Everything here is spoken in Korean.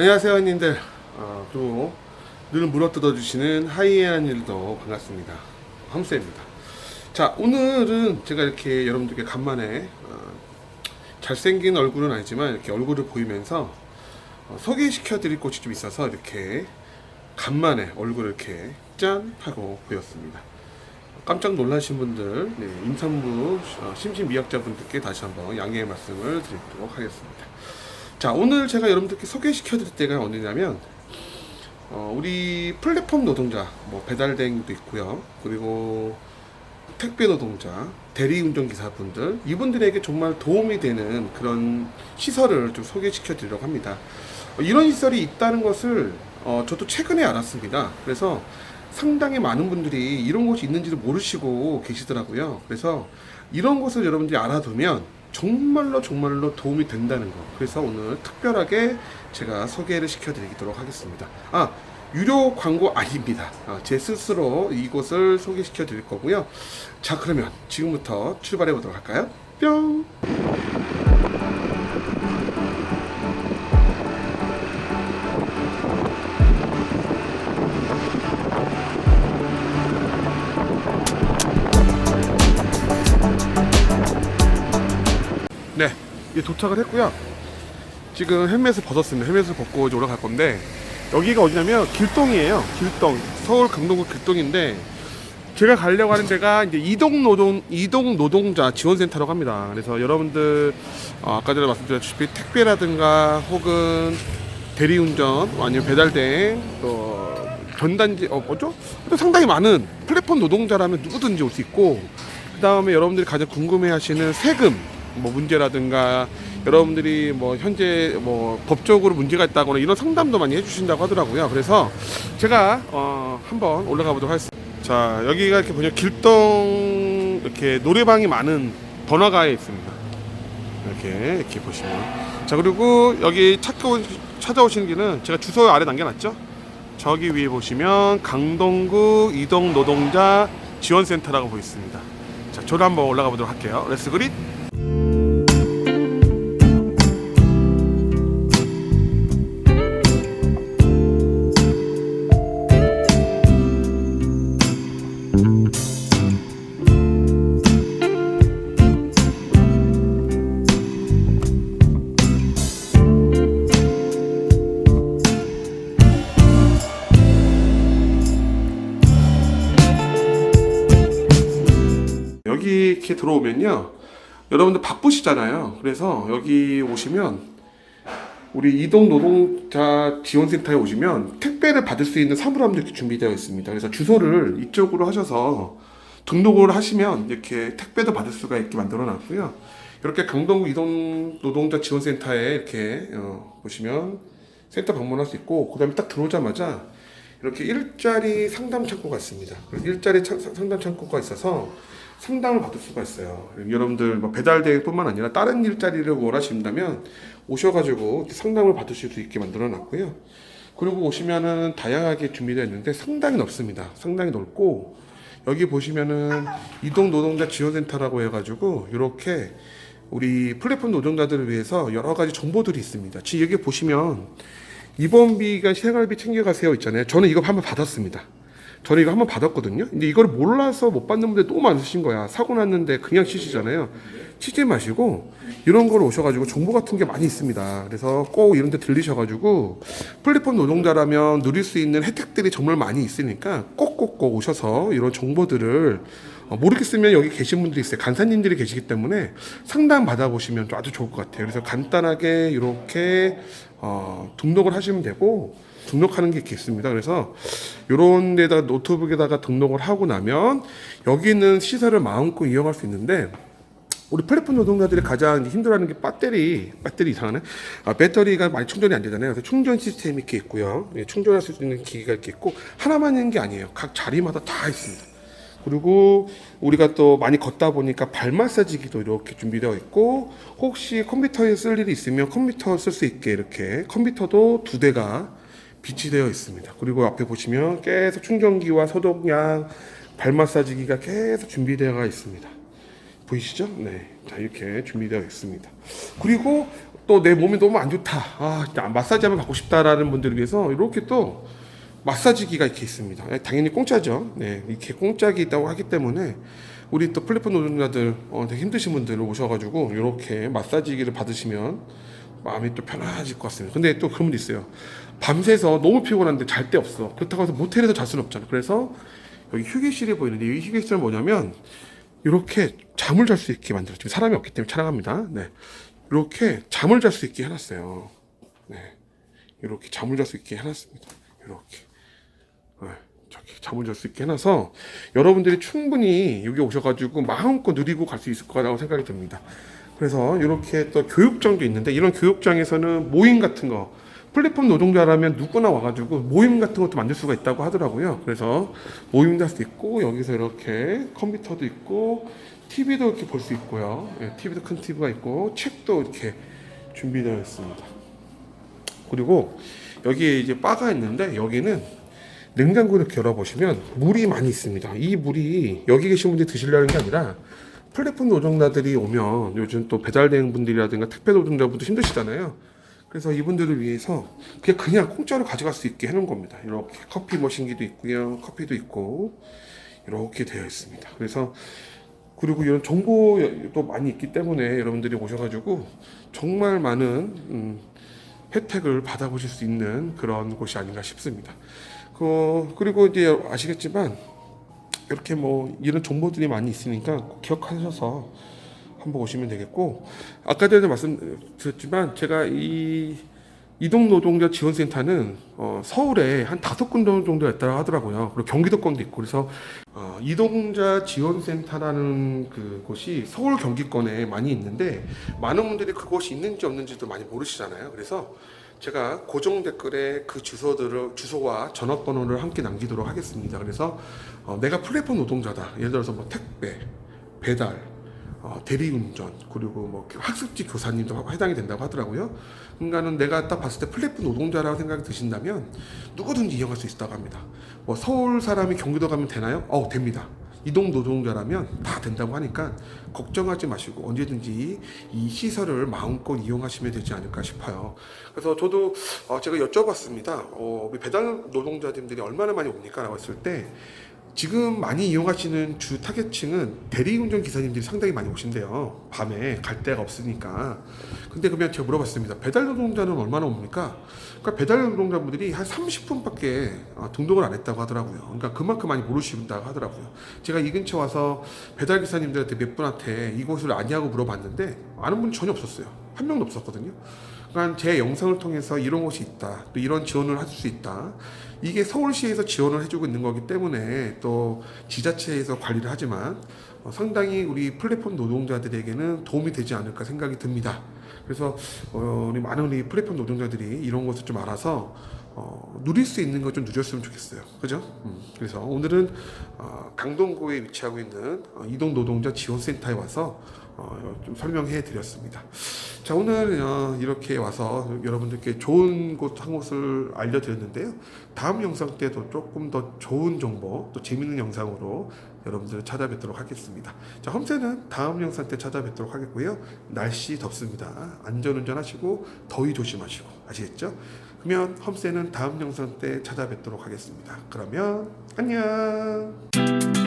안녕하세요, 형님들. 어, 또, 늘 물어뜯어 주시는 하이에나님도 반갑습니다. 함수입니다. 자, 오늘은 제가 이렇게 여러분들께 간만에, 어, 잘생긴 얼굴은 아니지만, 이렇게 얼굴을 보이면서, 어, 소개시켜 드릴 곳이 좀 있어서, 이렇게, 간만에 얼굴을 이렇게, 짠! 하고 보였습니다. 깜짝 놀라신 분들, 네, 임산부, 어, 심신미약자분들께 다시 한번 양해의 말씀을 드리도록 하겠습니다. 자, 오늘 제가 여러분들께 소개시켜 드릴 때가 어디냐면, 어, 우리 플랫폼 노동자, 뭐 배달 대행도 있고요. 그리고 택배 노동자, 대리운전 기사분들, 이분들에게 정말 도움이 되는 그런 시설을 좀 소개시켜 드리려고 합니다. 어, 이런 시설이 있다는 것을 어, 저도 최근에 알았습니다. 그래서 상당히 많은 분들이 이런 곳이 있는지도 모르시고 계시더라고요. 그래서 이런 곳을 여러분들이 알아두면 정말로 정말로 도움이 된다는 거. 그래서 오늘 특별하게 제가 소개를 시켜드리도록 하겠습니다. 아, 유료 광고 아닙니다. 아, 제 스스로 이곳을 소개시켜 드릴 거고요. 자, 그러면 지금부터 출발해 보도록 할까요? 뿅! 도착을 했고요. 지금 헬멧을 벗었습니다. 헬멧을 벗고 이제 올라갈 건데 여기가 어디냐면 길동이에요. 길동 서울 강동구 길동인데 제가 가려고 하는 데가 이제 이동 노동 이동 노동자 지원센터라고 합니다. 그래서 여러분들 어, 아까 전에 말씀드렸다시피 택배라든가 혹은 대리운전 아니면 배달대행 또 전단지 어 뭐죠? 또 상당히 많은 플랫폼 노동자라면 누구든지 올 수 있고 그 다음에 여러분들이 가장 궁금해하시는 세금 뭐 문제라든가 여러분들이 뭐 현재 뭐 법적으로 문제가 있다거나 이런 상담도 많이 해주신다고 하더라고요. 그래서 제가 어 한번 올라가 보도록 하겠습니다. 자 여기가 이렇게 보면 길동 이렇게 노래방이 많은 번화가에 있습니다. 이렇게 이렇게 보시면 자 그리고 여기 찾고 찾아오시는 길은 제가 주소 아래 남겨놨죠. 저기 위에 보시면 강동구 이동 노동자 지원센터라고 보있습니다. 자 저도 한번 올라가 보도록 할게요. 렛츠 그릿. 이렇게 들어오면요. 여러분들 바쁘시잖아요. 그래서 여기 오시면 우리 이동 노동자 지원센터에 오시면 택배를 받을 수 있는 사물함도 이렇게 준비되어 있습니다. 그래서 주소를 이쪽으로 하셔서 등록을 하시면 이렇게 택배도 받을 수가 있게 만들어 놨고요. 이렇게 강동구 이동 노동자 지원센터에 이렇게 어, 보시면 센터 방문할 수 있고 그다음에 딱 들어오자마자 이렇게 일자리 상담 있습니다. 그래서 일자리 차- 상담 창구가 있어서 상담을 받을 수가 있어요. 여러분들 뭐 배달 대행뿐만 아니라 다른 일자리를 원하신다면 오셔가지고 상담을 받으실 수 있게 만들어놨고요. 그리고 오시면은 다양하게 준비되어 있는데 상당히 넓습니다. 상당히 넓고 여기 보시면은 이동 노동자 지원센터라고 해가지고 이렇게 우리 플랫폼 노동자들을 위해서 여러 가지 정보들이 있습니다. 지금 여기 보시면 입원비가 생활비 챙겨가세요 있잖아요. 저는 이거 한번 받았습니다. 저는 이거 한번 받았거든요. 근데 이걸 몰라서 못 받는 분들 너무 많으신 거야. 사고 났는데 그냥 치시잖아요. 치지 마시고 이런 걸 오셔가지고 정보 같은 게 많이 있습니다. 그래서 꼭 이런 데 들리셔가지고 플랫폼 노동자라면 누릴 수 있는 혜택들이 정말 많이 있으니까 꼭꼭꼭 오셔서 이런 정보들을 어, 모르겠으면 여기 계신 분들이 있어요. 간사님들이 계시기 때문에 상담 받아보시면 좀 아주 좋을 것 같아요. 그래서 간단하게 이렇게 어, 등록을 하시면 되고 등록하는 게 있습니다. 그래서 이런 데다가 노트북에다가 등록을 하고 나면 여기 있는 시설을 마음껏 이용할 수 있는데 우리 플랫폼 노동자들이 가장 힘들어하는 게 배터리, 배터리 이상하네. 아, 배터리가 많이 충전이 안 되잖아요. 그래서 충전 시스템이 이렇게 있고요. 예, 충전할 수 있는 기기가 이렇게 있고 하나만 있는 게 아니에요. 각 자리마다 다 있습니다. 그리고 우리가 또 많이 걷다 보니까 발 마사지기도 이렇게 준비되어 있고 혹시 컴퓨터에 쓸 일이 있으면 컴퓨터 쓸 수 있게 이렇게 컴퓨터도 두 대가 비치되어 있습니다. 그리고 앞에 보시면 계속 충전기와 소독약, 발 마사지기가 계속 준비되어 있습니다. 보이시죠? 네. 자, 이렇게 준비되어 있습니다. 그리고 또 내 몸이 너무 안 좋다. 아, 마사지 한번 받고 싶다라는 분들을 위해서 이렇게 또 마사지기가 이렇게 있습니다. 예, 당연히 공짜죠. 네, 이렇게 공짜기 있다고 하기 때문에 우리 또 플랫폼 노동자들 어, 되게 힘드신 분들 오셔가지고 이렇게 마사지기를 받으시면 마음이 또 편안해질 것 같습니다. 근데 또 그런 분도 있어요. 밤새서 너무 피곤한데 잘 데 없어. 그렇다고 해서 모텔에서 잘 수는 없잖아. 그래서 여기 휴게실이 보이는데 이 휴게실은 뭐냐면 이렇게 잠을 잘 수 있게. 지금 사람이 없기 때문에 촬영합니다. 네, 이렇게 잠을 잘 수 있게 해놨어요. 네, 이렇게 잠을 잘 수 있게 해놨습니다. 이렇게. 네, 저기 잠을 잘 수 있게 해놔서 여러분들이 충분히 여기 오셔가지고 마음껏 누리고 갈 수 있을 거라고 생각이 듭니다. 그래서 이렇게 또 교육장도 있는데 이런 교육장에서는 모임 같은 거 플랫폼 노동자라면 누구나 와가지고 모임 같은 것도 만들 수가 있다고 하더라고요. 그래서 모임도 할 수 있고 여기서 이렇게 컴퓨터도 있고 TV도 이렇게 볼 수 있고요. 예, TV도 큰 TV가 있고 책도 이렇게 준비되어 있습니다. 그리고 여기에 이제 바가 있는데 여기는 냉장고를 열어보시면 물이 많이 있습니다. 이 물이 여기 계신 분들이 드시려는 게 아니라 플랫폼 노동자들이 오면 요즘 또 배달되는 분들이라든가 택배 노동자분들 힘드시잖아요. 그래서 이분들을 위해서 그냥 그냥 공짜로 가져갈 수 있게 해놓은 겁니다. 이렇게 커피 머신기도 있고요, 커피도 있고 이렇게 되어 있습니다. 그래서 그리고 이런 정보도 많이 있기 때문에 여러분들이 오셔가지고 정말 많은 음, 혜택을 받아보실 수 있는 그런 곳이 아닌가 싶습니다. 그, 그리고 이제 아시겠지만 이렇게 뭐 이런 정보들이 많이 있으니까 꼭 기억하셔서 한번 오시면 되겠고 아까 전에 말씀드렸지만 제가 이 이동 노동자 지원센터는 어, 서울에 한 다섯 군데 정도 있다고 하더라고요. 그리고 경기도권도 있고 그래서 어, 이동자 지원센터라는 그 곳이 서울 경기권에 많이 있는데 많은 분들이 그곳이 있는지 없는지도 많이 모르시잖아요. 그래서 제가 고정 댓글에 그 주소들을 주소와 전화번호를 함께 남기도록 하겠습니다. 그래서 어, 내가 플랫폼 노동자다. 예를 들어서 뭐 택배, 배달, 어, 대리운전 그리고 뭐 학습지 교사님도 해당이 된다고 하더라고요. 그러니까는 내가 딱 봤을 때 플랫폼 노동자라고 생각이 드신다면 누구든지 이용할 수 있다고 합니다. 뭐 서울 사람이 경기도 가면 되나요? 어 됩니다. 이동 노동자라면 다 된다고 하니까 걱정하지 마시고 언제든지 이 시설을 마음껏 이용하시면 되지 않을까 싶어요. 그래서 저도 어, 제가 여쭤봤습니다. 어, 배달 노동자들이 얼마나 많이 옵니까?라고 했을 때 지금 많이 이용하시는 주 타겟층은 대리운전 기사님들이 상당히 많이 오신대요. 밤에 갈 데가 없으니까. 근데 그러면 제가 물어봤습니다. 배달 노동자는 얼마나 옵니까? 그러니까 배달 노동자분들이 한 30분밖에 어, 등록을 안 했다고 하더라고요. 그러니까 그만큼 많이 모르신다고 하더라고요. 제가 이 근처 와서 배달 기사님들한테 몇 분한테 이곳을 아냐고 물어봤는데 아는 분 전혀 없었어요. 한 명도 없었거든요. 그러니까 제 영상을 통해서 이런 곳이 있다. 또 이런 지원을 할 수 있다. 이게 서울시에서 지원을 해주고 있는 거기 때문에 또 지자체에서 관리를 하지만 어, 상당히 우리 플랫폼 노동자들에게는 도움이 되지 않을까 생각이 듭니다. 그래서 어, 우리 많은 우리 플랫폼 노동자들이 이런 것을 좀 알아서 어, 누릴 수 있는 것좀 누렸으면 좋겠어요. 그죠? 음, 그래서 오늘은 어, 강동구에 위치하고 있는 어, 이동 노동자 지원센터에 와서 어, 좀 설명해 드렸습니다. 자 오늘 어, 이렇게 와서 여러분들께 좋은 곳 한 곳을 알려드렸는데요. 다음 영상 때도 조금 더 좋은 정보 또 재밌는 영상으로 여러분들을 찾아뵙도록 하겠습니다. 자 험세는 다음 영상 때 찾아뵙도록 하겠고요. 날씨 덥습니다. 안전운전 하시고 더위 조심하시고 아시겠죠? 그러면 험세는 다음 영상 때 찾아뵙도록 하겠습니다. 그러면 안녕.